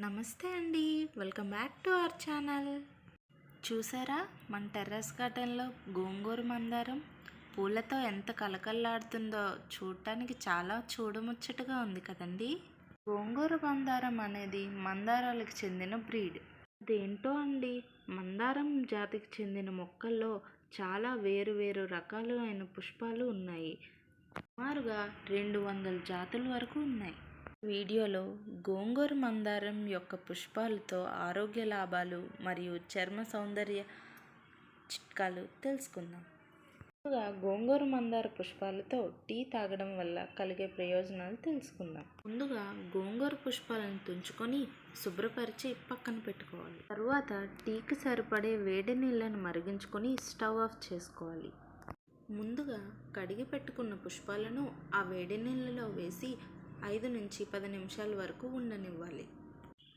నమస్తే అండి. Welcome back to our channel. చూసారా? మన టెర్రస్ గార్డెన్లో గోంగూర మందారం పూలతో ఎంత కలకల్లాడుతుందో చూడటానికి చాలా చూడముచ్చటగా ఉంది కదండి. గోంగూర మందారం అనేది మందారాలకు చెందిన బ్రీడ్. అదేంటో అండి? మందారం జాతికి చెందిన మొక్కల్లో చాలా వేరు వేరు రకాలు అయిన పుష్పాలు ఉన్నాయి. సుమారుగా రెండు వందల జాతుల వరకు ఉన్నాయి. వీడియోలో గోంగూర మందారం యొక్క పుష్పాలతో ఆరోగ్య లాభాలు మరియు చర్మ సౌందర్య చిట్కాలు తెలుసుకుందాం. ముందుగా గోంగూర మందార పుష్పాలతో టీ తాగడం వల్ల కలిగే ప్రయోజనాలు తెలుసుకుందాం. ముందుగా గోంగూర పుష్పాలను తుంచుకొని శుభ్రపరిచి పక్కన పెట్టుకోవాలి. తరువాత టీకి సరిపడే వేడి నీళ్ళను మరిగించుకొని స్టవ్ ఆఫ్ చేసుకోవాలి. ముందుగా కడిగి పెట్టుకున్న పుష్పాలను ఆ వేడి నీళ్ళలో వేసి ఐదు నుంచి పది నిమిషాల వరకు ఉండనివ్వాలి.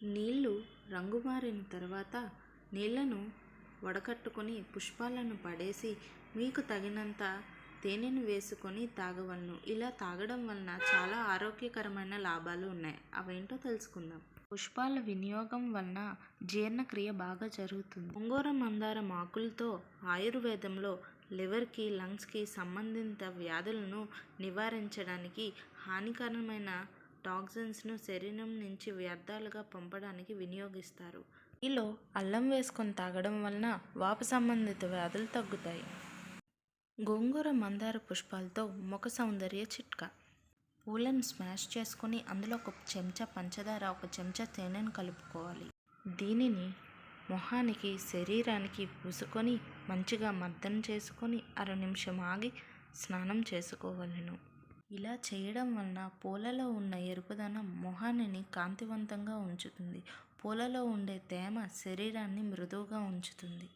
నీళ్ళు రంగు మారిన తర్వాత నీళ్ళను వడకట్టుకొని పుష్పాలను పడేసి మీకు తగినంత తేనెను వేసుకొని తాగవలను. ఇలా తాగడం వలన చాలా ఆరోగ్యకరమైన లాభాలు ఉన్నాయి. అవేంటో తెలుసుకుందాం. పుష్పాల వినియోగం వలన జీర్ణక్రియ బాగా జరుగుతుంది. గోంగూర మందారం ఆకులతో ఆయుర్వేదంలో లివర్కి లంగ్స్కి సంబంధిత వ్యాధులను నివారించడానికి హానికరమైన టాక్సిన్స్ను శరీరం నుంచి వ్యర్థాలుగా పంపడానికి వినియోగిస్తారు. ఈలో అల్లం వేసుకొని తాగడం వలన వాపు సంబంధిత వ్యాధులు తగ్గుతాయి. గోంగూర మందార పుష్పాలతో ముఖ సౌందర్య చిట్కా. పూలను స్మాష్ చేసుకొని అందులో ఒక చెంచా పంచదార ఒక చెంచా తేనెను కలుపుకోవాలి. దీనిని మొహానికి శరీరానికి పూసుకొని మంచిగా మర్దన చేసుకొని అర నిమిషం ఆగి స్నానం చేసుకోవలను. ఇలా చేయడం వలన పూలలో ఉన్న ఎరుపుదనం మొహాన్ని కాంతివంతంగా ఉంచుతుంది. పూలలో ఉండే తేమ శరీరాన్ని మృదువుగా ఉంచుతుంది.